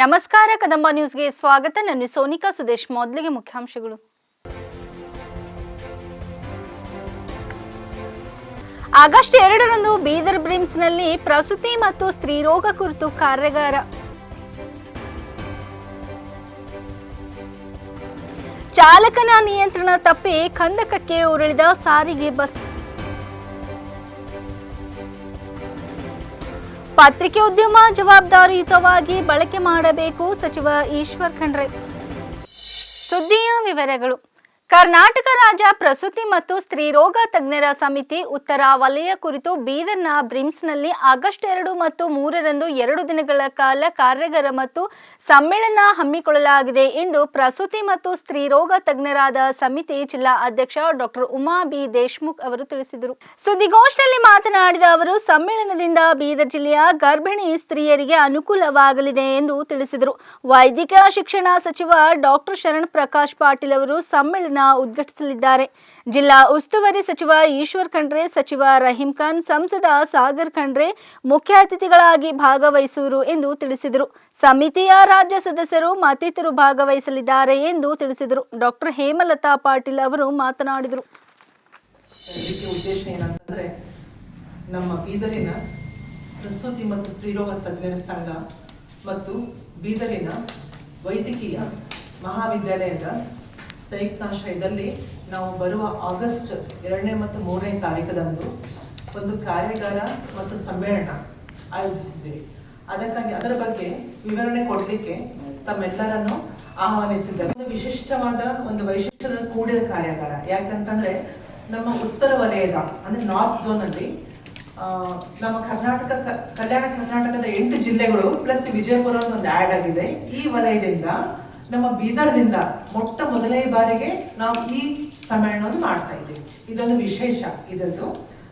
ನಮಸ್ಕಾರ, ಕದಂಬ ನ್ಯೂಸ್ಗೆ ಸ್ವಾಗತ. ನಾನು ಸೋನಿಕಾ ಸುದೇಶ್. ಮೊದಲಿಗೆ ಮುಖ್ಯಾಂಶಗಳು. ಆಗಸ್ಟ್ ಎರಡರಂದು ಬೀದರ್ ಬ್ರಿಮ್ಸ್ನಲ್ಲಿ ಪ್ರಸೂತಿ ಮತ್ತು ಸ್ತ್ರೀರೋಗ ಕುರಿತು ಕಾರ್ಯಾಗಾರ. ಚಾಲಕನ ನಿಯಂತ್ರಣ ತಪ್ಪಿ ಕಂದಕಕ್ಕೆ ಉರುಳಿದ ಸಾರಿಗೆ ಬಸ್. ಪತ್ರಿಕೆ ಉದ್ಯಮ ಜವಾಬ್ದಾರಿಯುತವಾಗಿ ಬಳಕೆ ಮಾಡಬೇಕು ಸಚಿವ ಈಶ್ವರ್ ಖಂಡ್ರೆ. ಸುದ್ದಿಯ ವಿವರಗಳು. ಕರ್ನಾಟಕ ರಾಜ್ಯ ಪ್ರಸೂತಿ ಮತ್ತು ಸ್ತ್ರೀರೋಗ ತಜ್ಞರ ಸಮಿತಿ ಉತ್ತರ ವಲಯ ಕುರಿತು ಬೀದರ್ನ ಬ್ರಿಮ್ಸ್ನಲ್ಲಿ ಆಗಸ್ಟ್ ಎರಡು ಮತ್ತು ಮೂರರಂದು ಎರಡು ದಿನಗಳ ಕಾಲ ಕಾರ್ಯಾಗಾರ ಮತ್ತು ಸಮ್ಮೇಳನ ಹಮ್ಮಿಕೊಳ್ಳಲಾಗಿದೆ ಎಂದು ಪ್ರಸೂತಿ ಮತ್ತು ಸ್ತ್ರೀರೋಗ ತಜ್ಞರಾದ ಸಮಿತಿ ಜಿಲ್ಲಾ ಅಧ್ಯಕ್ಷ ಡಾಕ್ಟರ್ ಉಮಾ ಬಿ ದೇಶ್ಮುಖ್ ಅವರು ತಿಳಿಸಿದರು. ಸುದ್ದಿಗೋಷ್ಠಿಯಲ್ಲಿ ಮಾತನಾಡಿದ ಅವರು, ಸಮ್ಮೇಳನದಿಂದ ಬೀದರ್ ಜಿಲ್ಲೆಯ ಗರ್ಭಿಣಿ ಸ್ತ್ರೀಯರಿಗೆ ಅನುಕೂಲವಾಗಲಿದೆ ಎಂದು ತಿಳಿಸಿದರು. ವೈದ್ಯಕೀಯ ಶಿಕ್ಷಣ ಸಚಿವ ಡಾಕ್ಟರ್ ಶರಣ್ ಪ್ರಕಾಶ್ ಪಾಟೀಲ್ ಅವರು ಸಮ್ಮೇಳನ ಉದ್ಘಾಟಿಸಲಿದ್ದಾರೆ. ಜಿಲ್ಲಾ ಉಸ್ತುವಾರಿ ಸಚಿವ ಈಶ್ವರ್ ಖಂಡ್ರೆ, ಸಚಿವ ರಹೀಂ ಖಾನ್, ಸಂಸದ ಸಾಗರ್ ಖಂಡ್ರೆ ಮುಖ್ಯ ಅತಿಥಿಗಳಾಗಿ ಭಾಗವಹಿಸುವರು ಎಂದು ತಿಳಿಸಿದರು. ಸಮಿತಿಯ ರಾಜ್ಯ ಸದಸ್ಯರು ಮತ್ತಿತರರು ಭಾಗವಹಿಸಲಿದ್ದಾರೆ ಎಂದು ತಿಳಿಸಿದರು. ಡಾಕ್ಟರ್ ಹೇಮಲತಾ ಪಾಟೀಲ್ ಅವರು ಮಾತನಾಡಿದರು. ನಮ್ಮ ಬೀದರಿನ ಪ್ರಸೂತಿ ಮತ್ತು ಸ್ತ್ರೀರೋಗ ತಜ್ಞರ ಸಂಘ ಮತ್ತು ಬೀದರಿನ ವೈದ್ಯಕೀಯ ಮಹಾವಿದ್ಯಾಲಯದ ಸಂಯುಕ್ತಾಶ್ರಯದಲ್ಲಿ ನಾವು ಬರುವ ಆಗಸ್ಟ್ ಎರಡನೇ ಮತ್ತು ಮೂರನೇ ತಾರೀಕದಂದು ಒಂದು ಕಾರ್ಯಾಗಾರ ಮತ್ತು ಸಮ್ಮೇಳನ ಆಯೋಜಿಸಿದ್ದೀವಿ. ಅದಕ್ಕಾಗಿ ಅದರ ಬಗ್ಗೆ ವಿವರಣೆ ಕೊಡಲಿಕ್ಕೆ ತಮ್ಮೆಲ್ಲರನ್ನು ಆಹ್ವಾನಿಸಿದ್ದಾರೆ ಒಂದು ವಿಶಿಷ್ಟವಾದ ಒಂದು ವೈಶಿಷ್ಟ್ಯದ ಕೂಡಿದ ಕಾರ್ಯಾಗಾರ. ಯಾಕಂತಂದ್ರೆ ನಮ್ಮ ಉತ್ತರ ವಲಯದ, ಅಂದ್ರೆ ನಾರ್ತ್ ಝೋನ್ ಅಲ್ಲಿ ನಮ್ಮ ಕರ್ನಾಟಕ, ಕಲ್ಯಾಣ ಕರ್ನಾಟಕದ ಎಂಟು ಜಿಲ್ಲೆಗಳು ಪ್ಲಸ್ ವಿಜಯಪುರ ಒಂದು ಆಡ್ ಆಗಿದೆ. ಈ ವಲಯದಿಂದ ನಮ್ಮ ಬೀದರ್ದಿಂದ ಮೊಟ್ಟ ಮೊದಲನೇ ಬಾರಿಗೆ ನಾವು ಈ ಸಮ್ಮೇಳನವನ್ನು ಮಾಡ್ತಾ ಇದ್ದೀವಿ. ಇದೊಂದು ವಿಶೇಷ ಇದರದ್ದು.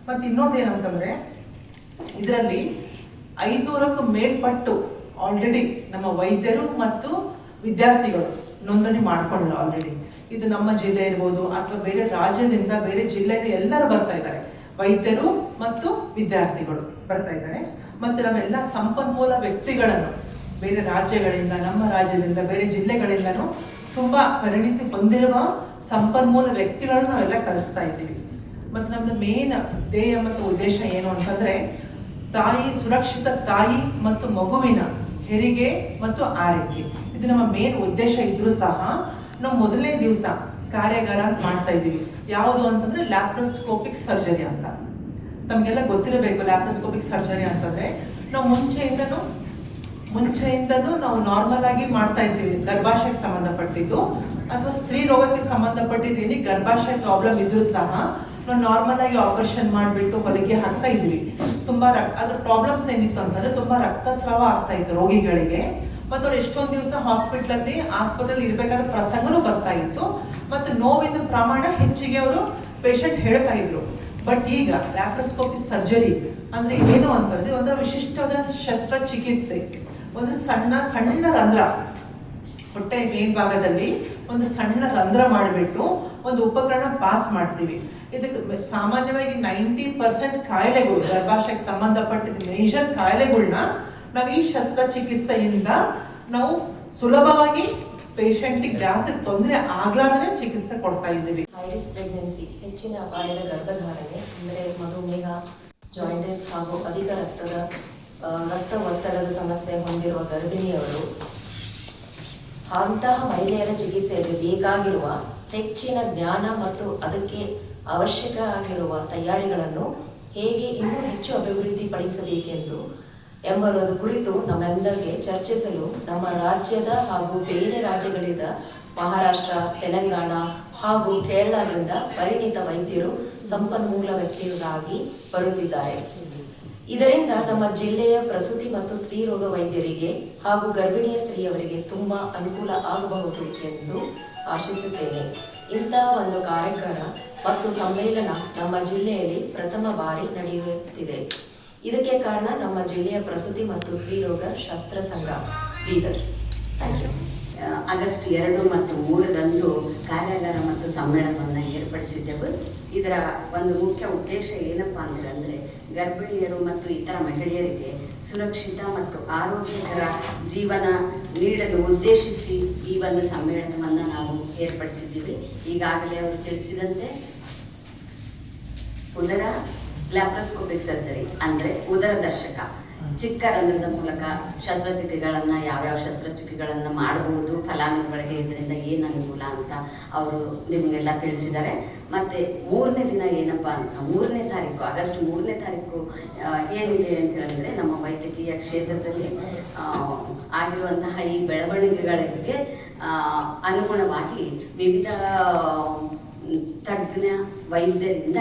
ಮತ್ತೆ ಇನ್ನೊಂದು ಏನಂತಂದ್ರೆ ಇದರಲ್ಲಿ ಐನೂರಕ್ಕೂ ಮೇಲ್ಪಟ್ಟು ಆಲ್ರೆಡಿ ನಮ್ಮ ವೈದ್ಯರು ಮತ್ತು ವಿದ್ಯಾರ್ಥಿಗಳು ನೋಂದಣಿ ಮಾಡ್ಕೊಂಡ್ರು ಆಲ್ರೆಡಿ ಇದು ನಮ್ಮ ಜಿಲ್ಲೆ ಇರ್ಬೋದು ಅಥವಾ ಬೇರೆ ರಾಜ್ಯದಿಂದ ಬೇರೆ ಜಿಲ್ಲೆಯಿಂದ ಎಲ್ಲರೂ ಬರ್ತಾ ಇದ್ದಾರೆ. ವೈದ್ಯರು ಮತ್ತು ವಿದ್ಯಾರ್ಥಿಗಳು ಬರ್ತಾ ಇದ್ದಾರೆ. ಮತ್ತೆ ನಾವೆಲ್ಲ ಸಂಪನ್ಮೂಲ ವ್ಯಕ್ತಿಗಳನ್ನು ಬೇರೆ ರಾಜ್ಯಗಳಿಂದ, ನಮ್ಮ ರಾಜ್ಯದಿಂದ, ಬೇರೆ ಜಿಲ್ಲೆಗಳಿಂದನೂ ತುಂಬಾ ಪರಿಣಿತಿ ಹೊಂದಿರುವ ಸಂಪನ್ಮೂಲ ವ್ಯಕ್ತಿಗಳನ್ನು ನಾವೆಲ್ಲ ಕರೆಸ್ತಾ ಇದ್ದೀವಿ. ಮತ್ತೆ ನಮ್ದು ಮೇನ್ ಧ್ಯೇಯ ಮತ್ತು ಉದ್ದೇಶ ಏನು ಅಂತಂದ್ರೆ, ತಾಯಿ, ಸುರಕ್ಷಿತ ತಾಯಿ ಮತ್ತು ಮಗುವಿನ ಹೆರಿಗೆ ಮತ್ತು ಆರೈಕೆ. ಇದು ನಮ್ಮ ಮೇನ್ ಉದ್ದೇಶ ಇದ್ರೂ ಸಹ, ನಾವು ಮೊದಲನೇ ದಿವಸ ಕಾರ್ಯಾಗಾರ ಮಾಡ್ತಾ ಇದ್ದೀವಿ. ಯಾವುದು ಅಂತಂದ್ರೆ ಲ್ಯಾಪ್ರೋಸ್ಕೋಪಿಕ್ ಸರ್ಜರಿ ಅಂತ. ನಮಗೆಲ್ಲ ಗೊತ್ತಿರಬೇಕು ಲ್ಯಾಪ್ರೋಸ್ಕೋಪಿಕ್ ಸರ್ಜರಿ ಅಂತಂದ್ರೆ, ನಾವು ಮುಂಚೆಯಿಂದನೂ ಮುಂಚೆಯಿಂದನೂ ನಾವು ನಾರ್ಮಲ್ ಆಗಿ ಮಾಡ್ತಾ ಇದ್ದೀವಿ. ಗರ್ಭಾಶಯಕ್ಕೆ ಸಂಬಂಧಪಟ್ಟಿದ್ದು. ಅಥವಾ ಸ್ತ್ರೀ ರೋಗಕ್ಕೆ ಸಂಬಂಧಪಟ್ಟಿದ್ದೀನಿ, ಗರ್ಭಾಶಯ ಪ್ರಾಬ್ಲಮ್ ಇದ್ರೂ ಸಹ ನಾವು ನಾರ್ಮಲ್ ಆಗಿ ಆಪರೇಷನ್ ಮಾಡಿಬಿಟ್ಟು ಹೊಲಿಗೆ ಹಾಕ್ತಾ ಇದ್ವಿ. ತುಂಬಾ ರಕ್- ಅದ್ರ ಪ್ರಾಬ್ಲಮ್ಸ್ ಏನಿತ್ತು ಅಂತಂದ್ರೆ ತುಂಬಾ ರಕ್ತಸ್ರಾವ ಆಗ್ತಾ ಇತ್ತು ರೋಗಿಗಳಿಗೆ. ಮತ್ತು ಅವ್ರು ಎಷ್ಟೊಂದು ದಿವಸ ಹಾಸ್ಪಿಟಲ್ ಅಲ್ಲಿ ಆಸ್ಪತ್ರೆಯಲ್ಲಿ ಇರಬೇಕಾದ ಪ್ರಸಂಗನೂ ಬರ್ತಾ ಇತ್ತು. ಮತ್ತು ನೋವಿನ ಪ್ರಮಾಣ ಹೆಚ್ಚಿಗೆ ಅವರು ಪೇಷಂಟ್ ಹೇಳ್ತಾ ಇದ್ರು. ಬಟ್ ಈಗ ಲ್ಯಾಪ್ರೋಸ್ಕೋಪಿ ಸರ್ಜರಿ ಅಂದ್ರೆ ಏನು ಅಂತಂದ್ರೆ ಒಂಥರ ವಿಶಿಷ್ಟವಾದ ಶಸ್ತ್ರಚಿಕಿತ್ಸೆ. ಒಂದು ಸಣ್ಣ ಸಣ್ಣ ರಂಧ್ರ. ಹೊಟ್ಟೆ ಮೇಲ್ಭಾಗದಲ್ಲಿ ಒಂದು ಸಣ್ಣ ರಂಧ್ರ ಮಾಡಿಬಿಟ್ಟು ಒಂದು ಉಪಕರಣ ಪಾಸ್ ಮಾಡ್ತೀವಿ. ಇದಕ್ಕೆ ಸಾಮಾನ್ಯವಾಗಿ ನೈಂಟಿ ಪರ್ಸೆಂಟ್ ಕಾಯಿಲೆಗಳು, ಗರ್ಭಾಶಯಕ್ಕೆ ಸಂಬಂಧಪಟ್ಟಿದ ಮೇಜರ್ ಕಾಯಿಲೆಗಳನ್ನ ನಾವು ಈ ಶಸ್ತ್ರಚಿಕಿತ್ಸೆಯಿಂದ ನಾವು ಸುಲಭವಾಗಿ ಪೇಷಂಟಿಗೆ ಜಾಸ್ತಿ ತೊಂದರೆ ಆಗ್ಲಾರ್ದೇ ಚಿಕಿತ್ಸೆ ಕೊಡ್ತಾ ಇದ್ದೀವಿ. ಹೈರಿಸ್ ಪ್ರೆಗ್ನೆನ್ಸಿ ಹೆಚ್ಚಿನ ಅಪಾಯದ ಗರ್ಭಧಾರಣೆ, ಅಂದರೆ ಮಧುಮೇಹ ಜಾಯಿಂಟಿಸ್ ಹಾಗೂ ಅಧಿಕ ರಕ್ತದ ರಕ್ತ ಒತ್ತಡದ ಸಮಸ್ಯೆ ಹೊಂದಿರುವ ಗರ್ಭಿಣಿಯವರು, ಅಂತಹ ಮಹಿಳೆಯರ ಚಿಕಿತ್ಸೆಯಲ್ಲಿ ಬೇಕಾಗಿರುವ ಹೆಚ್ಚಿನ ಜ್ಞಾನ ಮತ್ತು ಅದಕ್ಕೆ ಅವಶ್ಯಕ ಆಗಿರುವ ತಯಾರಿಗಳನ್ನು ಹೇಗೆ ಇನ್ನೂ ಹೆಚ್ಚು ಅಭಿವೃದ್ಧಿಪಡಿಸಬೇಕೆಂದು ಎಂಬುದರ ಕುರಿತು ನಮ್ಮೆಲ್ಲರಿಗೆ ಚರ್ಚಿಸಲು ನಮ್ಮ ರಾಜ್ಯದ ಹಾಗೂ ಬೇರೆ ರಾಜ್ಯಗಳಿಂದ ಮಹಾರಾಷ್ಟ್ರ, ತೆಲಂಗಾಣ ಹಾಗೂ ಕೇರಳದಿಂದ ಪರಿಣಿತ ವೈದ್ಯರು ಸಂಪನ್ಮೂಲ ವ್ಯಕ್ತಿಗಳಾಗಿ ಬರುತ್ತಿದ್ದಾರೆ. ಇದರಿಂದ ನಮ್ಮ ಜಿಲ್ಲೆಯ ಪ್ರಸೂತಿ ಮತ್ತು ಸ್ತ್ರೀರೋಗ ವೈದ್ಯರಿಗೆ ಹಾಗೂ ಗರ್ಭಿಣಿಯ ಸ್ತ್ರೀಯವರಿಗೆ ತುಂಬಾ ಅನುಕೂಲ ಆಗಬಹುದು ಎಂದು ಆಶಿಸುತ್ತೇನೆ. ಇಂತಹ ಒಂದು ಕಾರ್ಯಕ್ರಮ ಮತ್ತು ಸಮ್ಮೇಳನ ನಮ್ಮ ಜಿಲ್ಲೆಯಲ್ಲಿ ಪ್ರಥಮ ಬಾರಿ ನಡೆಯುತ್ತಿದೆ. ಇದಕ್ಕೆ ಕಾರಣ ನಮ್ಮ ಜಿಲ್ಲೆಯ ಪ್ರಸೂತಿ ಮತ್ತು ಸ್ತ್ರೀರೋಗ ಶಸ್ತ್ರ ಸಂಘ, ಬೀದರ್. ಥ್ಯಾಂಕ್ ಯು ಆಗಸ್ಟ್ ಎರಡು ಮತ್ತು ಮೂರರಂದು ಕಾರ್ಯಾಗಾರ ಮತ್ತು ಸಮ್ಮೇಳನವನ್ನು ಏರ್ಪಡಿಸಿದ್ದೆವು. ಇದರ ಒಂದು ಮುಖ್ಯ ಉದ್ದೇಶ ಏನಪ್ಪಾ ಅಂದ್ರೆ ಗರ್ಭಿಣಿಯರು ಮತ್ತು ಇತರ ಮಹಿಳೆಯರಿಗೆ ಸುರಕ್ಷಿತ ಮತ್ತು ಆರೋಗ್ಯಕರ ಜೀವನ ನೀಡಲು ಉದ್ದೇಶಿಸಿ ಈ ಒಂದು ಸಮ್ಮೇಳನವನ್ನು ನಾವು ಏರ್ಪಡಿಸಿದ್ದೀವಿ. ಈಗಾಗಲೇ ಅವರು ತಿಳಿಸಿದಂತೆ, ಉದರ ಲ್ಯಾಪ್ರೋಸ್ಕೋಪಿಕ್ ಸರ್ಜರಿ ಅಂದರೆ ಉದರ ದರ್ಶಕ. ಚಿಕ್ಕ ರಂಧ್ರದ ಮೂಲಕ ಶಸ್ತ್ರಚಿಕಿತ್ಸೆಗಳನ್ನ ಯಾವ್ಯಾವ ಶಸ್ತ್ರಚಿಕಿತ್ಸೆಗಳನ್ನ ಮಾಡಬಹುದು ಫಲಾನುಭವಿಗಳಿಗೆ ಇದರಿಂದ ಏನು ಅನುಕೂಲ ಅಂತ ಅವರು ನಿಮಗೆಲ್ಲ ತಿಳಿಸಿದ್ದಾರೆ. ಮತ್ತೆ ಮೂರನೇ ದಿನ ಏನಪ್ಪ ಅಂತ, ಮೂರನೇ ತಾರೀಕು, ಆಗಸ್ಟ್ ಮೂರನೇ ತಾರೀಕು ಏನಿದೆ ಅಂತ ಹೇಳಿದ್ರೆ ನಮ್ಮ ವೈದ್ಯಕೀಯ ಕ್ಷೇತ್ರದಲ್ಲಿ ಆಗಿರುವಂತಹ ಈ ಬೆಳವಣಿಗೆಗಳಿಗೆ ಅನುಗುಣವಾಗಿ ವಿವಿಧ ತಜ್ಞ ವೈದ್ಯರಿಂದ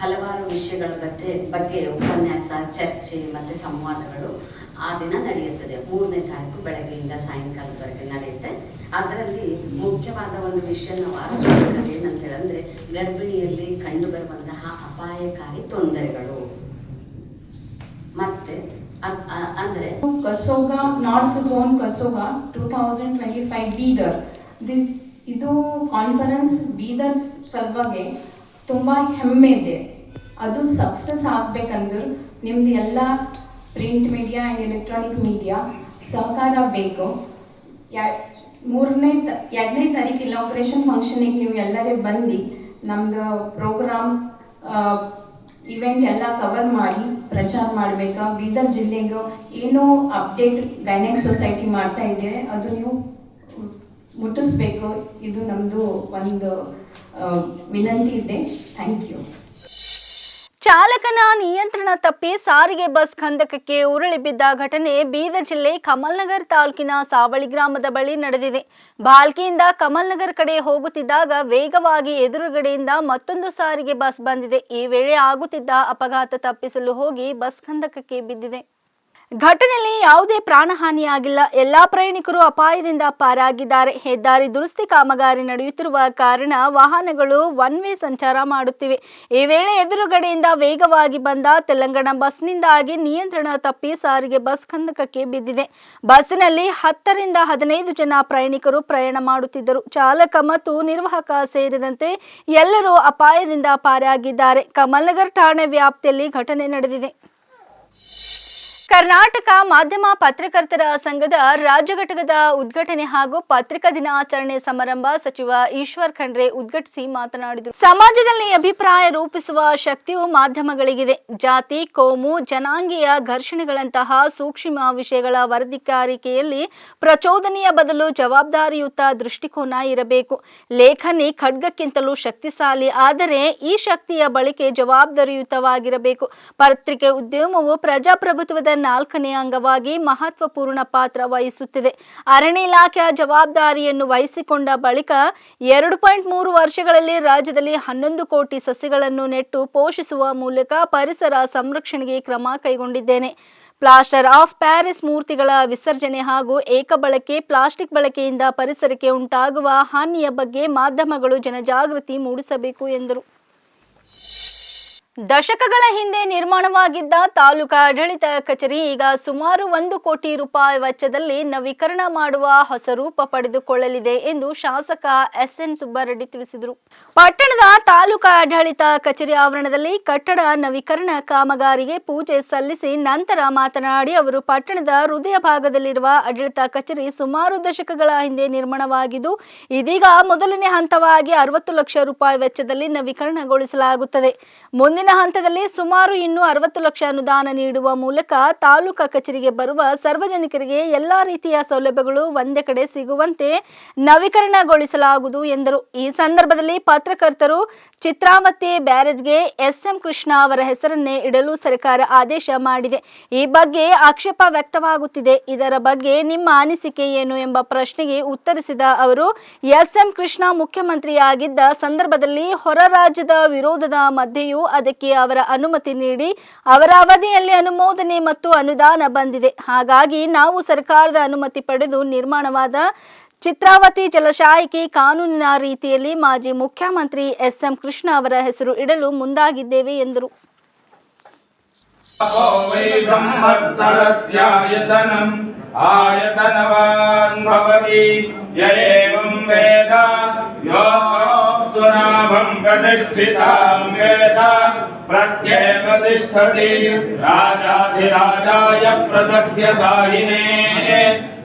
ಹಲವಾರು ವಿಷಯಗಳ ಬಗ್ಗೆ ಬಗ್ಗೆ ಉಪನ್ಯಾಸ, ಚರ್ಚೆ ಮತ್ತು ಸಂವಾದಗಳು ಆ ದಿನ ನಡೆಯುತ್ತದೆ. ಮೂರನೇ ತಾರೀಕು ಬೆಳಗ್ಗೆಯಿಂದ ಸಾಯಂಕಾಲದವರೆಗೆ ನಡೆಯುತ್ತೆ. ಅದರಲ್ಲಿ ಮುಖ್ಯವಾದ ಒಂದು ವಿಷಯ ನಾವು ಆರಿಸ್ಕೊಳ್ಳೋದು ಏನಂತ ಹೇಳಿದ್ರೆ ಗರ್ಭಿಣಿಯಲ್ಲಿ ಕಂಡುಬರುವಂತಹ ಅಪಾಯಕಾರಿ ತೊಂದರೆಗಳು. ಮತ್ತೆ ಅಂದ್ರೆ ಕಸೋಗ north zone ಕಸೋಗ two thousand twenty five Bidar. This ಇದು ಕಾನ್ಫರೆನ್ಸ್ ಬೀದರ್ ಸಲುವಾಗಿ ತುಂಬ ಹೆಮ್ಮೆ ಇದೆ. ಅದು ಸಕ್ಸಸ್ ಆಗ್ಬೇಕಂದ್ರೆ ನಿಮ್ದು ಎಲ್ಲ print media and electronic media ಸಹಕಾರ ಬೇಕು. ಯಾ, ಮೂರನೇ ತ, ಎರಡನೇ ತಾರೀಕು ಇನಾಗ್ರೇಷನ್ ಫಂಕ್ಷನಿಗೆ ನೀವು ಎಲ್ಲರೇ ಬಂದು ನಮ್ದು ಪ್ರೋಗ್ರಾಮ್ ಇವೆಂಟ್ ಎಲ್ಲ ಕವರ್ ಮಾಡಿ ಪ್ರಚಾರ ಮಾಡ್ಬೇಕಾ? ಬೀದರ್ ಜಿಲ್ಲೆಗೆ ಏನೋ ಅಪ್ಡೇಟ್ ಗೈನೆಕ್ ಸೊಸೈಟಿ ಮಾಡ್ತಾ ಇದ್ದೀರಿ ಅದು ನೀವು ಮುಟ್ಟಿಸ್ಬೇಕು. ಇದು ನಮ್ಮದು ಒಂದು ವಿನಂತಿ ಇದೆ. ಥ್ಯಾಂಕ್ ಯು ಚಾಲಕನ ನಿಯಂತ್ರಣ ತಪ್ಪಿ ಸಾರಿಗೆ ಬಸ್ ಕಂದಕಕ್ಕೆ ಉರುಳಿ ಬಿದ್ದ ಘಟನೆ ಬೀದರ್ ಜಿಲ್ಲೆ ಕಮಲ್ನಗರ್ ತಾಲೂಕಿನ ಸಾವಳಿ ಗ್ರಾಮದ ಬಳಿ ನಡೆದಿದೆ. ಬಾಲ್ಕಿಯಿಂದ ಕಮಲ್ನಗರ್ ಕಡೆ ಹೋಗುತ್ತಿದ್ದಾಗ ವೇಗವಾಗಿ ಎದುರುಗಡೆಯಿಂದ ಮತ್ತೊಂದು ಸಾರಿಗೆ ಬಸ್ ಬಂದಿದೆ. ಈ ವೇಳೆ ಆಗುತ್ತಿದ್ದ ಅಪಘಾತ ತಪ್ಪಿಸಲು ಹೋಗಿ ಬಸ್ ಕಂದಕಕ್ಕೆ ಬಿದ್ದಿದೆ. ಘಟನೆಯಲ್ಲಿ ಯಾವುದೇ ಪ್ರಾಣಹಾನಿಯಾಗಿಲ್ಲ. ಎಲ್ಲಾ ಪ್ರಯಾಣಿಕರು ಅಪಾಯದಿಂದ ಪಾರಾಗಿದ್ದಾರೆ. ಹೆದ್ದಾರಿ ದುರಸ್ತಿ ಕಾಮಗಾರಿ ನಡೆಯುತ್ತಿರುವ ಕಾರಣ ವಾಹನಗಳು ಒನ್ ವೇ ಸಂಚಾರ ಮಾಡುತ್ತಿವೆ. ಈ ವೇಳೆ ಎದುರುಗಡೆಯಿಂದ ವೇಗವಾಗಿ ಬಂದ ತೆಲಂಗಾಣ ಬಸ್ನಿಂದಾಗಿ ನಿಯಂತ್ರಣ ತಪ್ಪಿ ಸಾರಿಗೆ ಬಸ್ ಕಂದಕಕ್ಕೆ ಬಿದ್ದಿದೆ. ಬಸ್ನಲ್ಲಿ ಹತ್ತರಿಂದ ಹದಿನೈದು ಜನ ಪ್ರಯಾಣಿಕರು ಪ್ರಯಾಣ ಮಾಡುತ್ತಿದ್ದರು. ಚಾಲಕ ಮತ್ತು ನಿರ್ವಾಹಕ ಸೇರಿದಂತೆ ಎಲ್ಲರೂ ಅಪಾಯದಿಂದ ಪಾರಾಗಿದ್ದಾರೆ. ಕಮಲ್ನಗರ್ ಠಾಣೆ ವ್ಯಾಪ್ತಿಯಲ್ಲಿ ಘಟನೆ ನಡೆದಿದೆ. ಕರ್ನಾಟಕ ಮಾಧ್ಯಮ ಪತ್ರಕರ್ತರ ಸಂಘದ ರಾಜ್ಯ ಘಟಕದ ಉದ್ಘಾಟನೆ ಹಾಗೂ ಪತ್ರಿಕಾ ದಿನಾಚರಣೆ ಸಮಾರಂಭ ಸಚಿವ ಈಶ್ವರ್ ಖಂಡ್ರೆ ಉದ್ಘಾಟಿಸಿ ಮಾತನಾಡಿದರು. ಸಮಾಜದಲ್ಲಿ ಅಭಿಪ್ರಾಯ ರೂಪಿಸುವ ಶಕ್ತಿಯು ಮಾಧ್ಯಮಗಳಿಗಿದೆ. ಜಾತಿ, ಕೋಮು, ಜನಾಂಗೀಯ ಘರ್ಷಣೆಗಳಂತಹ ಸೂಕ್ಷ್ಮ ವಿಷಯಗಳ ವರದಿಗಾರಿಕೆಯಲ್ಲಿ ಪ್ರಚೋದನೆಯ ಬದಲು ಜವಾಬ್ದಾರಿಯುತ ದೃಷ್ಟಿಕೋನ ಇರಬೇಕು. ಲೇಖನಿ ಖಡ್ಗಕ್ಕಿಂತಲೂ ಶಕ್ತಿಶಾಲಿ ಆದರೆ ಈ ಶಕ್ತಿಯ ಬಳಕೆ ಜವಾಬ್ದಾರಿಯುತವಾಗಿರಬೇಕು. ಪತ್ರಿಕೆ ಉದ್ಯಮವು ಪ್ರಜಾಪ್ರಭುತ್ವದ ನಾಲ್ಕನೇ ಅಂಗವಾಗಿ ಮಹತ್ವಪೂರ್ಣ ಪಾತ್ರ ವಹಿಸುತ್ತಿದೆ. ಅರಣ್ಯ ಇಲಾಖೆಯ ಜವಾಬ್ದಾರಿಯನ್ನು ವಹಿಸಿಕೊಂಡ ಬಳಿಕ ಎರಡು ಪಾಯಿಂಟ್ ಮೂರು ವರ್ಷಗಳಲ್ಲಿ ರಾಜ್ಯದಲ್ಲಿ ಹನ್ನೊಂದು ಕೋಟಿ ಸಸಿಗಳನ್ನು ನೆಟ್ಟು ಪೋಷಿಸುವ ಮೂಲಕ ಪರಿಸರ ಸಂರಕ್ಷಣೆಗೆ ಕ್ರಮ ಕೈಗೊಂಡಿದ್ದೇನೆ. ಪ್ಲಾಸ್ಟರ್ ಆಫ್ ಪ್ಯಾರಿಸ್ ಮೂರ್ತಿಗಳ ವಿಸರ್ಜನೆ ಹಾಗೂ ಏಕಬಳಕೆ, ಪ್ಲಾಸ್ಟಿಕ್ ಬಳಕೆಯಿಂದ ಪರಿಸರಕ್ಕೆ ಉಂಟಾಗುವ ಹಾನಿಯ ಬಗ್ಗೆ ಮಾಧ್ಯಮಗಳು ಜನಜಾಗೃತಿ ಮೂಡಿಸಬೇಕು ಎಂದರು. ದಶಕಗಳ ಹಿಂದೆ ನಿರ್ಮಾಣವಾಗಿದ್ದ ತಾಲೂಕಾ ಆಡಳಿತ ಕಚೇರಿ ಈಗ ಸುಮಾರು ಒಂದು ಕೋಟಿ ರೂಪಾಯಿ ವೆಚ್ಚದಲ್ಲಿ ನವೀಕರಣ ಮಾಡುವ ಹೊಸ ರೂಪ ಪಡೆದುಕೊಳ್ಳಲಿದೆ ಎಂದು ಶಾಸಕ ಎಸ್ಎನ್ ಸುಬ್ಬಾರೆಡ್ಡಿ ತಿಳಿಸಿದರು. ಪಟ್ಟಣದ ತಾಲೂಕಾ ಆಡಳಿತ ಕಚೇರಿ ಆವರಣದಲ್ಲಿ ಕಟ್ಟಡ ನವೀಕರಣ ಕಾಮಗಾರಿಗೆ ಪೂಜೆ ಸಲ್ಲಿಸಿ ನಂತರ ಮಾತನಾಡಿ ಅವರು, ಪಟ್ಟಣದ ಹೃದಯ ಭಾಗದಲ್ಲಿರುವ ಆಡಳಿತ ಕಚೇರಿ ಸುಮಾರು ದಶಕಗಳ ಹಿಂದೆ ನಿರ್ಮಾಣವಾಗಿದ್ದು, ಇದೀಗ ಮೊದಲನೇ ಹಂತವಾಗಿ ಅರವತ್ತು ಲಕ್ಷ ರೂಪಾಯಿ ವೆಚ್ಚದಲ್ಲಿ ನವೀಕರಣಗೊಳಿಸಲಾಗುತ್ತದೆ. ಮುಂದಿನ ಹಂತದಲ್ಲಿ ಸುಮಾರು ಇನ್ನೂ ಅರವತ್ತು ಲಕ್ಷ ಅನುದಾನ ನೀಡುವ ಮೂಲಕ ತಾಲೂಕಾ ಕಚೇರಿಗೆ ಬರುವ ಸಾರ್ವಜನಿಕರಿಗೆ ಎಲ್ಲಾ ರೀತಿಯ ಸೌಲಭ್ಯಗಳು ಒಂದೇ ಕಡೆ ಸಿಗುವಂತೆ ನವೀಕರಣಗೊಳಿಸಲಾಗುವುದು ಎಂದರು. ಈ ಸಂದರ್ಭದಲ್ಲಿ ಪತ್ರಕರ್ತರು ಚಿತ್ರಾವತಿ ಬ್ಯಾರೇಜ್ಗೆ ಎಸ್ಎಂ ಕೃಷ್ಣ ಅವರ ಹೆಸರನ್ನೇ ಇಡಲು ಸರ್ಕಾರ ಆದೇಶ ಮಾಡಿದೆ. ಈ ಬಗ್ಗೆ ಆಕ್ಷೇಪ ವ್ಯಕ್ತವಾಗುತ್ತಿದೆ. ಇದರ ಬಗ್ಗೆ ನಿಮ್ಮ ಅನಿಸಿಕೆ ಏನು ಎಂಬ ಪ್ರಶ್ನೆಗೆ ಉತ್ತರಿಸಿದ ಅವರು, ಎಸ್ಎಂ ಕೃಷ್ಣ ಮುಖ್ಯಮಂತ್ರಿಯಾಗಿದ್ದ ಸಂದರ್ಭದಲ್ಲಿ ಹೊರ ರಾಜ್ಯದ ವಿರೋಧದ ಮಧ್ಯೆಯೂ ಅದಕ್ಕೆ ಅವರ ಅನುಮತಿ ನೀಡಿ ಅವರ ಅವಧಿಯಲ್ಲಿ ಅನುಮೋದನೆ ಮತ್ತು ಅನುದಾನ ಬಂದಿದೆ. ಹಾಗಾಗಿ ನಾವು ಸರ್ಕಾರದ ಅನುಮತಿ ಪಡೆದು ನಿರ್ಮಾಣವಾದ ಚಿತ್ರಾವತಿ ಜಲಶಾಯಿಕೆ ಕಾನೂನಿನ ರೀತಿಯಲ್ಲಿ ಮಾಜಿ ಮುಖ್ಯಮಂತ್ರಿ ಎಸ್ಎಂ ಕೃಷ್ಣ ಅವರ ಹೆಸರು ಇಡಲು ಮುಂದಾಗಿದ್ದೇವೆ ಎಂದರು. वै संवत्सरस्यायतनम् आयतनवान् भवति। य एवं वेद योऽप्सुनाभं प्रतिष्ठितां वेद। प्रत्येव तिष्ठति राजाधिराजाय प्रसह्य साहिने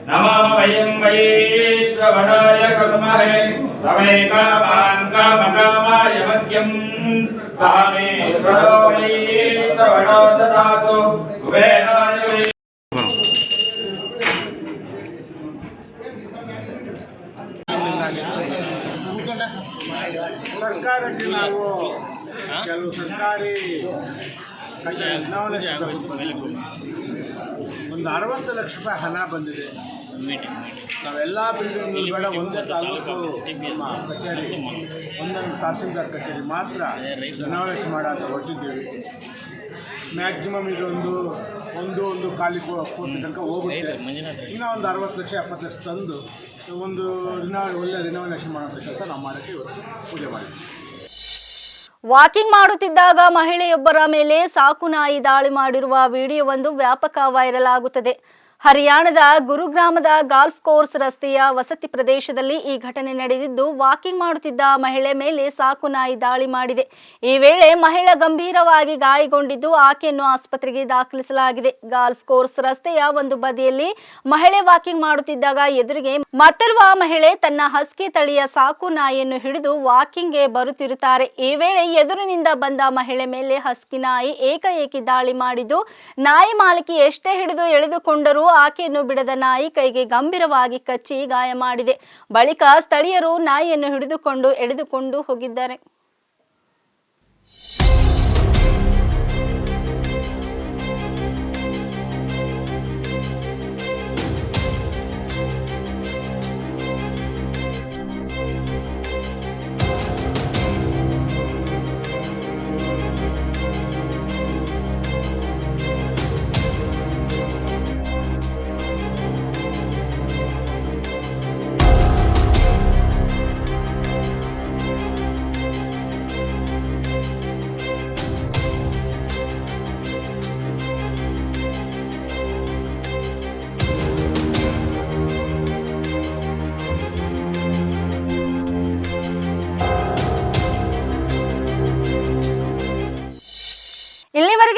नमो वयं वै श्रवणाय कुर्महे। समे कामान् कामकामाय मह्यम्। कामेश्वरो वै श्रवणो ददातु कुबेराय वै ಸರ್ಕಾರಕ್ಕೆ ನಾವು ಕೆಲವು ಸರ್ಕಾರಿ ಕಟ್ಟಡ ಬದಲಾವಣೆ ಒಂದು ಅರವತ್ತು ಲಕ್ಷ ರೂಪಾಯಿ ಹಣ ಬಂದಿದೆ ನಾವೆಲ್ಲ ಬಿಲ್ಡಿಂಗ್ ಬೇಡ ಒಂದೇ ತಾಲೂಕು ನಮ್ಮ ಕಚೇರಿ ಒಂದೊಂದು ತಹಸೀಲ್ದಾರ್ ಕಚೇರಿ ಮಾತ್ರ ರಿನೋವೇಷನ್ ಮಾಡೋದು ಹೊರಟಿದ್ದೀವಿ. ಮ್ಯಾಕ್ಸಿಮಮ್ ಇದೊಂದು ಒಂದು ಒಂದು ಖಾಲಿ ಕೋಟಿ ತನಕ ಹೋಗುತ್ತೆ. ಇನ್ನೂ ಒಂದು ಅರವತ್ತು ಲಕ್ಷ ಎಪ್ಪತ್ತು ಲಕ್ಷ ತಂದು ಒಂದು ರಿನೋ ಒಳ್ಳೆ ರಿನೋವೇಷನ್ ಮಾಡೋಂಥ ಕೆಲಸ ನಾವು ಮಾಡೋಕ್ಕೆ ಇವತ್ತು ಪೂಜೆ ಮಾಡಿದ್ವಿ. ವಾಕಿಂಗ್ ಮಾಡುತ್ತಿದ್ದಾಗ ಮಹಿಳೆಯೊಬ್ಬರ ಮೇಲೆ ಸಾಕು ನಾಯಿ ದಾಳಿ ಮಾಡಿರುವ ವಿಡಿಯೋವೊಂದು ವ್ಯಾಪಕ ವೈರಲ್ ಆಗುತ್ತದೆ. ಹರಿಯಾಣದ ಗುರುಗ್ರಾಮದ ಗಾಲ್ಫ್ ಕೋರ್ಸ್ ರಸ್ತೆಯ ವಸತಿ ಪ್ರದೇಶದಲ್ಲಿ ಈ ಘಟನೆ ನಡೆದಿದ್ದು, ವಾಕಿಂಗ್ ಮಾಡುತ್ತಿದ್ದ ಮಹಿಳೆ ಮೇಲೆ ಸಾಕು ನಾಯಿ ದಾಳಿ ಮಾಡಿದೆ. ಈ ವೇಳೆ ಮಹಿಳೆ ಗಂಭೀರವಾಗಿ ಗಾಯಗೊಂಡಿದ್ದು, ಆಕೆಯನ್ನು ಆಸ್ಪತ್ರೆಗೆ ದಾಖಲಿಸಲಾಗಿದೆ. ಗಾಲ್ಫ್ ಕೋರ್ಸ್ ರಸ್ತೆಯ ಒಂದು ಬದಿಯಲ್ಲಿ ಮಹಿಳೆ ವಾಕಿಂಗ್ ಮಾಡುತ್ತಿದ್ದಾಗ ಎದುರಿಗೆ ಮತ್ತರುವ ಮಹಿಳೆ ತನ್ನ ಹಸ್ಕಿ ತಳಿಯ ಸಾಕು ನಾಯಿಯನ್ನು ಹಿಡಿದು ವಾಕಿಂಗ್ಗೆ ಬರುತ್ತಿರುತ್ತಾರೆ. ಈ ವೇಳೆ ಎದುರಿನಿಂದ ಬಂದ ಮಹಿಳೆ ಮೇಲೆ ಹಸ್ಕಿ ನಾಯಿ ಏಕಾಏಕಿ ದಾಳಿ ಮಾಡಿದ್ದು, ನಾಯಿ ಮಾಲಕಿ ಎಷ್ಟೇ ಹಿಡಿದು ಎಳೆದುಕೊಂಡರೂ ಆಕೆಯನ್ನು ಬಿಡದ ನಾಯಿ ಕೈಗೆ ಗಂಭೀರವಾಗಿ ಕಚ್ಚಿ ಗಾಯ ಮಾಡಿದೆ. ಬಳಿಕ ಸ್ಥಳೀಯರು ನಾಯಿಯನ್ನು ಹಿಡಿದುಕೊಂಡು ಎಳೆದುಕೊಂಡು ಹೋಗಿದ್ದಾರೆ.